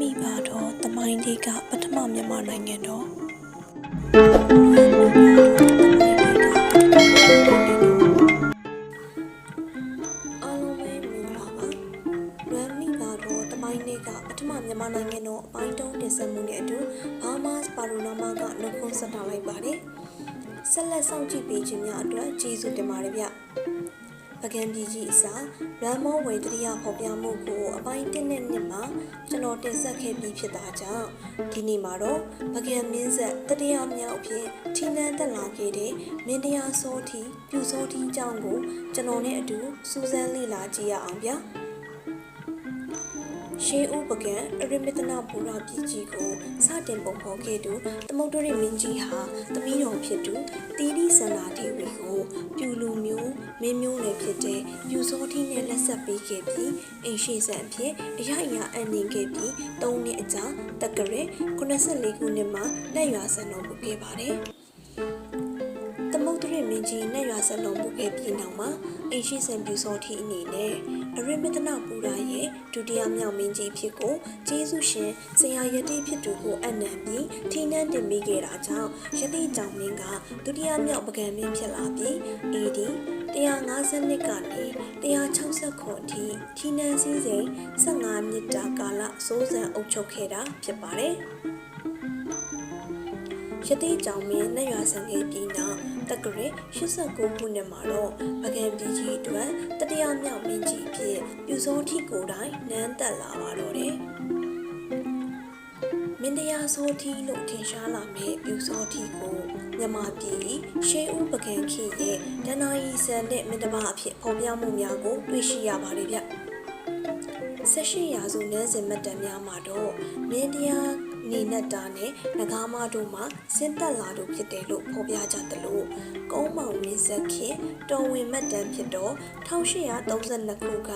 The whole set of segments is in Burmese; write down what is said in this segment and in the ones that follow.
မိပါတော့တမိုင်းလေးကပထမမြန်မာနိုင်ငံတော်အားလုံးပဲမင်္ဂလာပါလွမ်းမိပါတော့တမိုင်းလေးကပထမမြန်မာနိုင်ငံတော်အပိုင်းတုံးတင်ဆက်မှုနဲ့အတူဘာမတ်ပါရိုနာမကနှုတ်ခွန်းဆက်တာလိုက်ပါတယ်ဆက်လက်စောင့်ကြည့်ပေးခြင်းများအတွက်ကျေးဇူးတင်ပါတယ်ဗျ ပကံပြည်ကြီးအစားရန်မောဝေတရိယာဖော်ပြမှုကိုအပိုင်း1နဲ့2မှာကျွန်တော်တင်ဆက်ခဲ့ပြီးဖြစ်တာကြောင့်ဒီနေ့မှာတော့ပကံမင်းဆက်တတိယမြောက်အဖြစ်ထီနန်းတက်လာခဲ့တဲ့မင်းတရားစိုးထီပြူစိုးထီအကြောင်းကိုကျွန်တော်နဲ့အတူစူးစမ်းလေ့လာကြည့်ရအောင်ဗျာ ရှေးဥပကံအရိမတနာဘူရာပြည်ကြီးကိုစတင်ပုံဖော်ခဲ့သူသမုဒ္ဒရိမင်းကြီးဟာသမီးတော်ဖြစ်သူတီရီစန္ဒာဒေဝီကိုပြူလူမျိုးမင်းမျိုးနယ်ဖြစ်တဲ့ပြူစောထီးနဲ့လက်ဆက်ပေးခဲ့ပြီးအိမ်ရှိဆန်အဖြစ်အရအရာအန်နေခဲ့ပြီး၃နှစ်အကြာတက္ကရာ84ခုနှစ်မှာလက်ရွာဆန်တော်မူခဲ့ပါတယ်သမုဒ္ဒရမင်း ကြီးနဲ့ရွာဆက်လုံးမှုခဲ့ပြီးနောက်မှာအိရှိဆန်ပြူစောထီအနေနဲ့အရိမတနာပူရာရဲ့ဒုတိယမြောက်မင်းကြီးဖြစ်ကိုကျေးဇူးရှင်ဆရာယတိဖြစ်သူကိုအနံပြီးထိနှန်းတင်မိခဲ့တာကြောင့်ယတိကြောင့်မင်းကဒုတိယမြောက်ပကံမင်းဖြစ်လာပြီးအေဒီ150ကနေ160ခုအထိထိနှန်းစည်းစိမ်15နှစ်တာကာလစိုးစံအုပ်ချုပ်ခဲ့တာဖြစ်ပါတယ်။ရတိကြောင့်မင်းနဲ့ရွာဆန်ခဲ့ပြီးနောက် တက္ကရာ89ခုနှစ်မှာတော့ပကံပြည်ကြီးအတွက်တတိယမြောက်မင်းကြီးဖြစ်ပြူစောထီကိုယ်တိုင်နန်းတက်လာပါတော့တယ်။မင်းတရားစောထီလို့ထင်ရှားလာမဲ့ပြူစောထီကိုမြမပြည်ရှေးဦးပကံခေရဲ့ဒဏ္ဍာရီဆန်တဲ့မင်းတမအဖြစ်ဖော်ပြမှုများကိုတွေ့ရှိရပါတယ်ဗျ။ဆက်ရှိရာစုနန်းစဉ်မတ်တမ်းများမှာတော့မင်းတရား နေနဲ့တာနဲ့ငကားမတို့မှာဆင်းသက်လာတို့ဖြစ်တယ်လို့ဖော်ပြကြသလိုကုန်းမောင်မြင့်ဆက်ခင်တော်ဝင်မတ်တမ်းဖြစ်တော့1832ခုက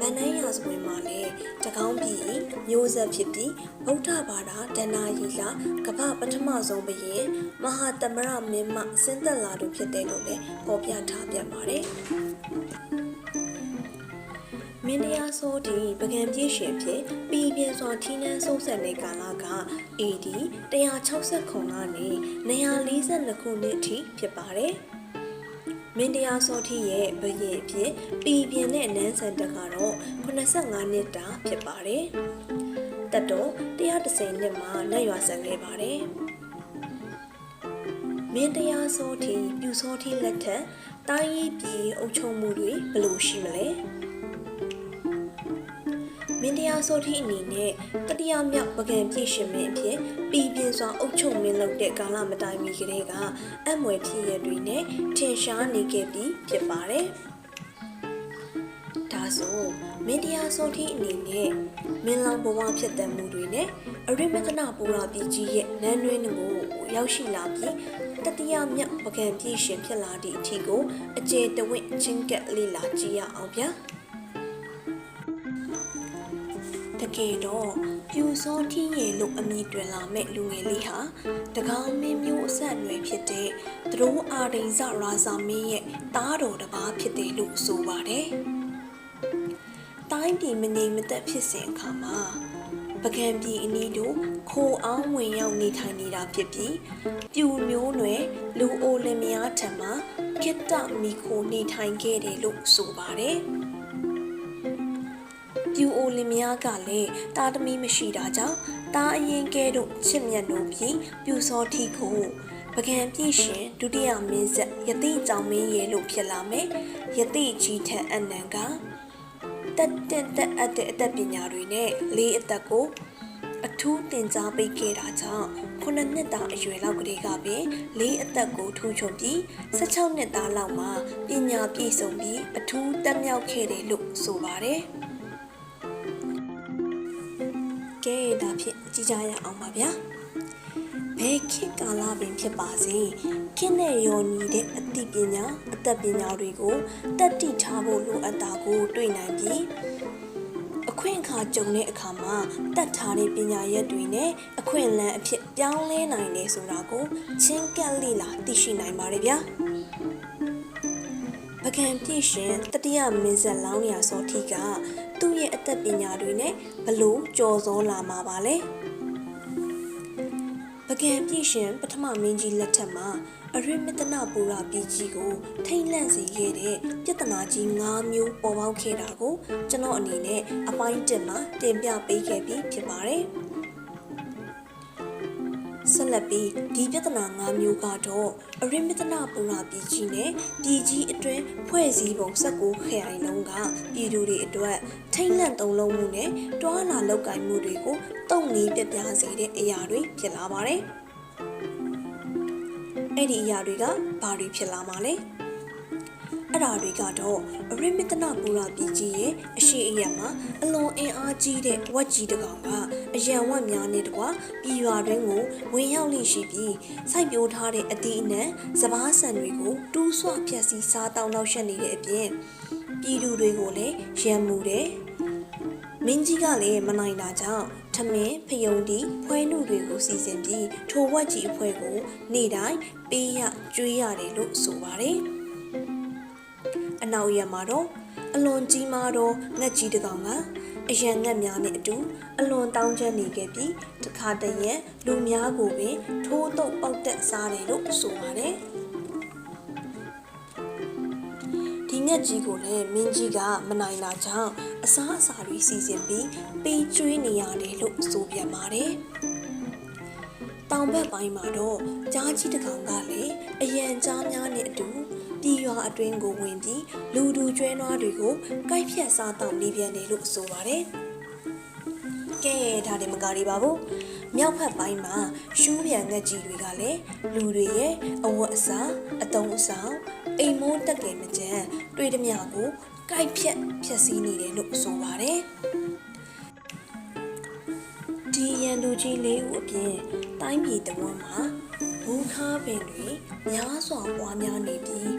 မန္တန်ရာဇဝင်မှာလည်းတကောင်းပြည်မျိုးဆက်ဖြစ်ပြီးဗုဒ္ဓဘာသာဒဏ္ဍာရီလာကမ္ဘာပထမဆုံးဘုရင်မဟာသမရမင်းမဆင်းသက်လာတို့ဖြစ်တယ်လို့လည်းဖော်ပြထားပြန်ပါတယ် မင်းတရားဆိုဒီပကံပြည့်ရှင်ဖြစ်ပြည်ပြင်းစွာထီးနှန်းဆုံးဆက်တဲ့ကာလက AD 160ခုကနေ242ခုနှစ်အထိဖြစ်ပါတယ်။မင်းတရားစောထီရဲ့ဘရင်ဖြစ်ပြည်ပြင်းတဲ့နန်းဆန်တက်ကတော့85နှစ်တာဖြစ်ပါတယ်။တက်တော့130နှစ်မှာလက်ရွာဆန်ခဲ့ပါတယ်။မင်းတရားစောထီပြူစောထီလက်ထက်တိုင်းရေးပြည်အုပ်ချုပ်မှုတွေဘယ်လိုရှိမလဲ။ မင်းတရားဆိုသည့်အနေနဲ့တတိယမြောက်ပကံပြည့်ရှင်မင်းအဖြစ်ပြည်ပြင်းစွာအုပ်ချုပ်မင်းလုပ်တဲ့ကာလမတိုင်မီကလေးကအမွယ်ဖြစ်ရတွေနဲ့ထင်ရှားနေခဲ့ပြီးဖြစ်ပါတယ်။ဒါဆိုမင်းတရားဆိုသည့်အနေနဲ့မင်းလောင်ဘဝဖြစ်တဲ့မှုတွေနဲ့အရိမကနာပူရာပြည်ကြီးရဲ့နန်းတွင်းကိုရောက်ရှိလာပြီးတတိယမြောက်ပကံပြည့်ရှင်ဖြစ်လာသည့်အထီကိုအကျေတဝင့်ချင်းကပ်လေ့လာကြည့်ရအောင်ဗျာ။ တကယ်တော့ပြူစောထီးရေလို့အမည်တွင်လာမဲ့လူငယ်လေးဟာတကောင်မင်းမျိုးအဆက်အနွယ်ဖြစ်တဲ့သရိုးအာဒိန်ဇရာဇာမင်းရဲ့တားတော်တစ်ပါးဖြစ်တယ်လို့ဆိုပါတယ်။တိုင်းပြည်မငြိမ်မသက်ဖြစ်စဉ်အခါမှာပကံပြည်အနီးတို့ခိုအောင်ဝင်ရောက်နေထိုင်နေတာဖြစ်ပြီးပြူမျိုးနွယ်လူအိုလင်မယားထံမှာခိတ္တမီခိုနေထိုင်ခဲ့တယ်လို့ဆိုပါတယ်။ ပြူအိုလင်မယားကလည်းတာသမီမရှိတာကြောင့်တာအရင်ကဲတို့ချစ်မြတ်လို့ပြီးပြူစောထီကိုပကံပြည့်ရှင်ဒုတိယမင်းဆက်ယတိကြောင့်မင်းရဲ့လို့ဖြစ်လာမယ်ယတိကြီးထက်အနံကတက်တက်တက်အပ်တဲ့အသက်ပညာတွေနဲ့လေးအသက်ကိုအထူးတင် जा ပေးခဲ့တာကြောင့်ခုနှစ်နှစ်သားအရွယ်လောက်ကလေးကပင်လေးအသက်ကိုထူးချွန်ပြီး16နှစ်သားလောက်မှာပညာပြည့်စုံပြီးအထူးတက်မြောက်ခဲ့တယ်လို့ဆိုပါတယ် ကြည်ကြရအောင်ပါဗျာဘယ်ခေတ်ကာလပင်ဖြစ်ပါစေခေတ်နဲ့ရောညီတဲ့အသိပညာအသက်ပညာတွေကိုတတ်တိထားဖို့လိုအပ်တာကိုတွေ့နိုင်ပြီးအခွင့်အခါကြုံတဲ့အခါမှာတတ်ထားတဲ့ပညာရက်တွေနဲ့အခွင့်အလမ်းအဖြစ်ပြောင်းလဲနိုင်တယ်ဆိုတာကိုချင်းကပ်လေ့လာသိရှိနိုင်ပါတယ်ဗျာပကံပြည့်ရှင်တတိယမင်းဆက်လောင်းရစောထီကသူသူ့ရဲ့အသက်ပညာတွေနဲ့ဘလို့ကြော်စောလာမှာပါလဲပ ကံပြည့်ရှင်ပထမမင်းကြီးလက်ထက်မှာအရိမတနာပူရာပြည်ကြီးကိုထိမ့်လန့်စေခဲ့တဲ့ပြဿနာကြီး၅မျိုးပေါ်ပေါက်ခဲ့တာကိုကျွန်တော်အနေနဲ့အပိုင်းတစ်မှာတင်ပြပေးခဲ့ပြီးဖြစ်ပါတယ်။ဆက် လက်ပြီးဒီပြဿနာ၅မျိုးကတော့အရိမတနာပူရာပြည်ကြီးနဲ့ပြည်ကြီးအတွင်းဖွဲ့စည်းပုံ16ခရိုင်လုံးကပြည်သူတွေအတွက်ထိမ့်လန့်တုံလုံးမှုနဲ့တွားလာလောက်ကင်မှုတွေကိုတုံ့နီးပြပြစေတဲ့အရာတွေဖြစ်လာပါတယ်။အဲ့ဒီအရာတွေကဘာတွေဖြစ်လာမှာလဲ အဲ့ဓာတွေကတော့အရိမတနာပူရာပြည်ကြီးရဲ့အရှိအယံမှာအလွန်အင်အားကြီးတဲ့ဝက်ကြီးတစ်ကောင်ကအယံဝက်များနဲ့တကွာပြည်ရွာတွင်းကိုဝင်ရောက်လိရှိပြီးစိုက်ပျိုးထားတဲ့အသီးအနှံစပားဆန်တွေကိုတူးဆွဖြက်စီးစားတောင်းနောက်ရှက်နေတဲ့အပြင်ပြည်သူတွေကိုလည်းရံမှုတယ်မင်းကြီးကလည်းမနိုင်တာကြောင့်ထမင်းဖယုံတီဖွဲနုတွေကိုစီစဉ်ပြီးထိုဝက်ကြီးအဖွဲကို နေ့တိုင်းပေးရကျွေးရတယ်လို့ဆိုပါတယ်။ အနောက်ရက်မှာတော့အလွန်ကြီးမားသောငှက်ကြီးတစ်ကောင်ကအရန်ငှက်များနဲ့အတူအလွန်တောင်းကျနေခဲ့ပြီးတခါတည်းရက်လူများကိုပင်ထိုးတုပ်ပေါက်တက်စားတယ်လို့ဆိုပါတယ်။ဒီငှက်ကြီးကိုလည်းမင်းကြီးကမနိုင်တာကြောင့်အစားအစာတွေစီစဉ်ပြီးပေးကျွေးနေရတယ်လို့ဆိုပြန်ပါတယ်။ တောင်ဘက်ပိုင်းမှာတော့ကြားကြီးတစ်ကောင်ကလည်းအရန်ကြားများနဲ့အတူပြည်ရွာအတွင်းကိုဝင်ပြီးလူတူကျွဲနွားတွေကိုကိုက်ဖြတ်စားတောက်နေပြန်တယ်လို့ဆိုပါတယ်။ကဲဒါတွေမကားရီပါဘူး။မြောက်ဖက်ပိုင်းမှာရှူးပြန်ငှက်ကြီးတွေကလည်းလူတွေရဲ့အဝတ်အစားအတုံးအဆောင်အိမ်မိုးတက်ကယ်မကြမ်းတွေ့သည်များကိုကိုက်ဖြတ်ဖြတ်စည်းနေတယ်လို့ဆိုပါတယ်။ ဒီရန်သူကြီးလေးဦးအပြင်တိုင်းပြည်တဝန်းမှာဘူခါပင်တွေများစွာပွားများနေပြီး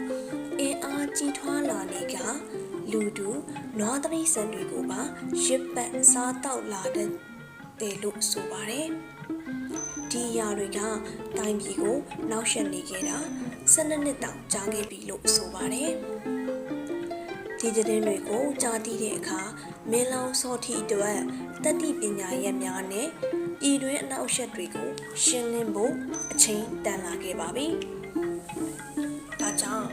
အင်အားကြီးထွားလာနေကလူတူနွားတရိစံတွေကိုပါရစ်ပတ်စားတောက်လာတဲ့တယ်လို့ဆိုပါတယ်ဒီအရာတွေကတိုင်းပြည်ကိုနောက်ရှက်နေခဲ့တာ12နှစ်တောင်ကြာခဲ့ပြီလို့ဆိုပါတယ်ဒီတဲ့တွေကိုကြားသိတဲ့အခါ မင်းလောင်စောထီအတွက်တတိပညာရက်များနဲ့ဤတွင်အနောက်ရှက်တွေကိုရှင်းလင်းဖို့အချိန်တန်လာခဲ့ပါပြီ။ဒါကြောင့်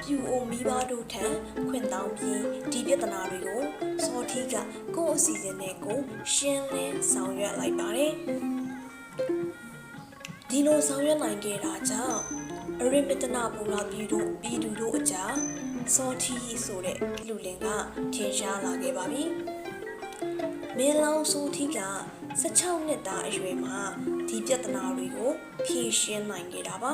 ပြူအိုမိဘတို့ထံခွင့်တောင်းပြီးဒီပြဿနာတွေကိုစောထီကကိုယ့်အစီအစဉ်နဲ့ကိုရှင်းလင်းဆောင်ရွက်လိုက်ပါတယ်။ဒီလိုဆောင်ရွက်နိုင်ခဲ့တာကြောင့်အရိမတနာပူလာပြည်သူပြည်သူတို့အကြား စောထီဆိုတဲ့လူလင်ကထင်ရှားလာခဲ့ပါပြီ။မင်းလောင်ဆိုထီက16နှစ်သားအရွယ်မှာဒီပြဿနာတွေကိုဖြေရှင်းနိုင်ခဲ့တာပါ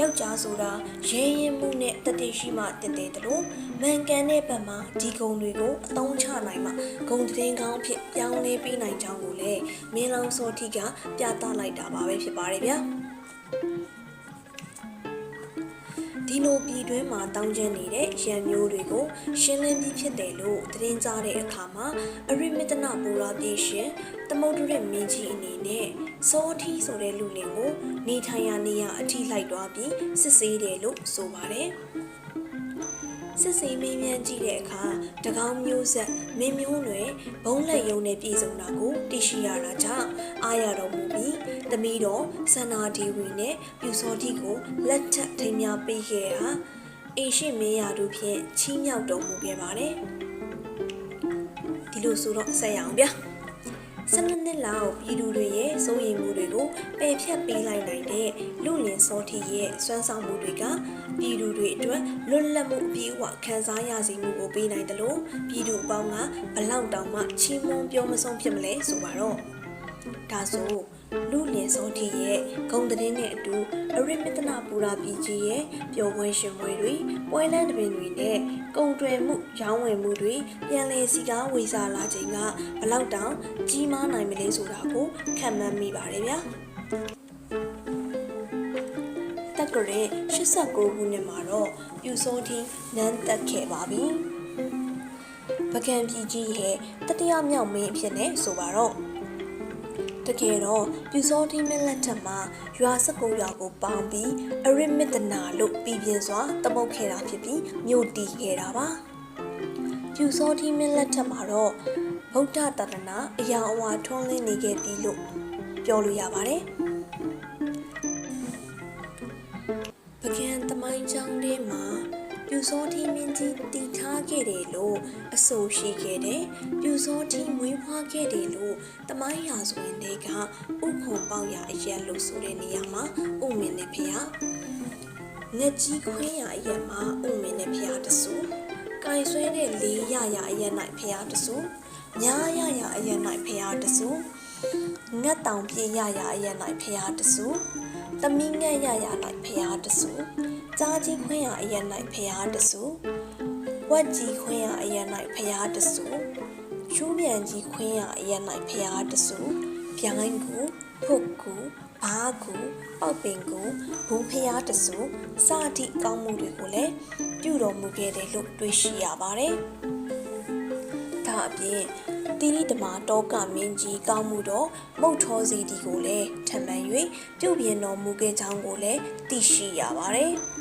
ယောက်ျားဆိုတာရဲရင်မှုနဲ့တတိရှိမှတည်တယ်လို့မန်ကန်တဲ့ဘက်မှာဒီဂုံတွေကိုအသုံးချနိုင်မှဂုံသတင်းကောင်းဖြစ်ပြောင်းလဲပေးနိုင်ကြောင်းကိုလည်းမင်းလောင်စောတိကပြသလိုက်တာပါပဲဖြစ်ပါတယ်ဗျာ ဒီလိုပြည်တွင်းမှာတောင်းကျမ်းနေတဲ့ရံမျိုးတွေကိုရှင်းလင်းပြီးဖြစ်တယ်လို့သတင်းကြားတဲ့အခါမှာအရိမတနာပူရာပြည်ရှင်သမုဒ္ဒရမင်းကြီးအနေနဲ့စောထီဆိုတဲ့လူလင်ကိုနေထိုင်ရာနေရာအထိလိုက်သွားပြီးစစ်ဆေးတယ်လို့ဆိုပါတယ် စစ်စေးမင်းမြန်းကြည့်တဲ့အခါတကောင်းမျိုးဆက်မင်းမျိုးတွေဘုံလက်ယုံနဲ့ပြည်စုံတာကိုသိရှိရတာကြောင့်အာရတော်မူပြီးသမီးတော်ဆန္နာဒီဝီနဲ့ပြူစောတိကိုလက်ထပ်ထိမ်းများပေးခဲ့တာအိရှိမင်းရတို့ဖြင့်ချီးမြှောက်တော်မူခဲ့ပါတယ်ဒီလိုဆိုတော့ဆက်ရအောင်ဗျာ 12နှစ်လောက်ပြည်သူတွေရဲ့စိုးရိမ်မှုတွေကိုပယ်ဖြတ်ပေးလိုက်နိုင်တဲ့လူလင်စောထီရဲ့စွမ်းဆောင်မှုတွေကပြည်သူတွေအတွက်လွတ်လပ်မှုအပြည့်အဝခံစားရစေမှုကိုပေးနိုင်တယ်လို့ပြည်သူအပေါင်းကဘလောက်တောင်မှချီးမွမ်းပြောမဆုံးဖြစ်မလဲဆိုပါတော့ဒါဆို လူလင်စောထီရဲ့ဂုံသတင်းနဲ့အတူအရိမတနာပူရာပြည်ကြီးရဲ့ပျော်ပွဲရှင်ပွဲတွေပွဲလန်းတပင်တွေနဲ့ကုံတွယ်မှုရောင်းဝယ်မှုတွေပြန်လည်စီကားဝေစာလာချိန်ကဘလောက်တောင်ကြီးမားနိုင်မလဲဆိုတာကိုခံမှန်းမိပါတယ်ဗျာတက်ကရဲ89ခုနှစ်မှာတော့ပြူစောထီနန်းတက်ခဲ့ပါပြီပကံပြည်ကြီးရဲ့တတိယမြောက်မင်းအဖြစ်နဲ့ဆိုပါတော့ တကယ်တော့ပြူစောထီမင်းလက်ထက်မှာရွာစကုရွာကိုပေါင်းပြီးအရစ်မစ်တနာလို့ပြည်ပြင်းစွာတပုတ်ခဲ့တာဖြစ်ပြီးမြို့တီခဲ့တာပါပြပြူစောတိမင်းလက်ထက်မှာတော့ဗုဒ္ဓတရဏအရာအဝါထွန်းလင်းနေခဲ့ပြီလို့ပြောလို့ရပါတယ်ပကံတမိုင်းချောင်းထဲမှာ ပြူစောတိမင်းကြီးတည်ထားခဲ့တယ်လို့အဆိုရှိခဲ့တယ်ပြူစောတိမွေးဖွားခဲ့တယ်လို့တမိုင်းရာဇဝင်တွေကဥခုံပေါရအရက်လို့ဆိုတဲ့နေရာမှာဥမင်းနဲ့ဖျားငက်ကြီးခွင်းရအရက်မှာဥမင်းနဲ့ဖျားတဆူကင်ဆွဲတဲ့လေးရရအရက်၌ဖျားတဆူညာရရအရက်၌ဖျားတဆူငက်တောင်ပြေရရအရက်၌ဖျားတဆူသမီးငက်ရရ၌ဖျားတဆူ ကြားကြီးခွင်းရအရက်၌ဖျားတဆူဝက်ကြီးခွင်းရအရက်၌ဖျားတဆူရှူးမြန်ကြီးခွင်းရအရက်၌ဖျားတဆူပြိုင်းကူဖုတ်ကူဘားကူပေါက်ပင်ကူဘူးဖျားတဆူစသည့်ကောင်းမှုတွေကိုလည်းပြုတော်မူခဲ့တယ်လို့တွေ့ရှိရပါတယ်။ဒါအပြင်တိရိဓမ္မာတောကမင်းကြီးကောင်းမှုတော်မုတ်ထောစီဒီကိုလည်းထမှန်၍ပြုပြင်တော်မူခဲ့ကြောင်းကိုလည်းသိရှိရပါတယ်။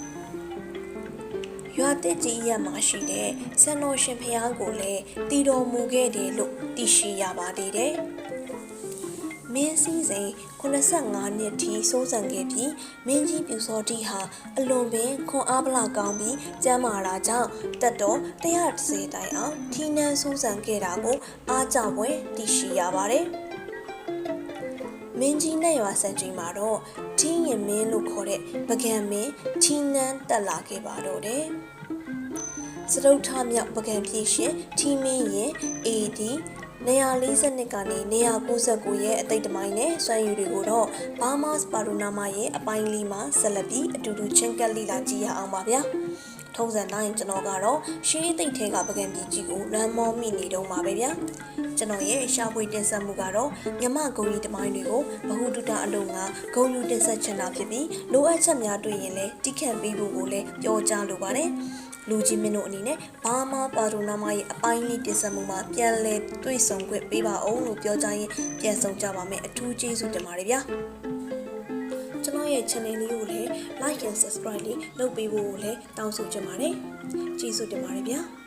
ရွာတစ်ကြီးရက်မှာရှိတဲ့ဆန်တော်ရှင်ဖျားကိုလည်းတည်တော်မူခဲ့တယ်လို့သိရှိရပါသေးတယ်။မင်းစည်းစိမ်85နှစ်ထိစိုးစံခဲ့ပြီးမင်းကြီးပြူစောတိဟာအလွန်ပင်ခွန်အားပလကောင်းပြီးကျမ်းမာတာကြောင့်တက်တော်130တိုင်အောင်ထီးနှန်းစိုးစံခဲ့တာကိုအားကြပွဲသိရှိရပါတယ်။မင်းကြီးနဲ့ရွာစံချိန်မှာတော့ထင်းရင်မင်းလို့ခေါ်တဲ့ပကံမင်းထီးနှန်းတက်လာခဲ့ပါတော့တယ်။ စတုထမြောက်ပကံပြည်ရှင်ထီမင်းရင် AD 142ကနေ199ရဲ့အတိတ်တမိုင်းနဲ့စွမ်းရည်တွေကိုတော့ဘာမတ်ပါရိုနာမာရဲ့အပိုင်းလေးမှာဆက်လက်ပြီးအတူတူချင်းကပ်လိလာကြည့်ရအောင်ပါဗျာထုံးစံတိုင်းကျွန်တော်ကတော့ရှေးသိမ့်ထဲကပကံပြည်ကြီးကိုလမ်းမောမိနေတော့မှာပဲဗျာကျွန်တော်ရဲ့ရှာဖွေတင်ဆက်မှုကတော့မြမဂုံကြီးတမိုင်းတွေကိုဘ ഹു တုတအလုံးကဂုံယူတင်ဆက်ချင်တာဖြစ်ပြီးလိုအပ်ချက်များတွေ့ရင်လည်းတိခတ်ပေးဖို့ကိုလည်းပြောကြားလိုပါတယ် လူကြီးမင်းတို့အနေနဲ့ဘာမှပါရိုနာမရဲ့အပိုင်းလေးတင်ဆက်မှုမှာပြန်လဲတွေ့ဆုံခွင့်ပေးပါအောင်လို့ပြောကြရင်ပြန်ဆောင်ကြပါမယ်အထူးကျေးဇူးတင်ပါတယ်ဗျာကျွန်တော်ရဲ့ channel လေးကိုလည်း like and subscribe လေးလုပ်ပေးဖို့ကိုလည်းတောင်းဆိုချင်ပါတယ်ကျေးဇူးတင်ပါတယ်ဗျာ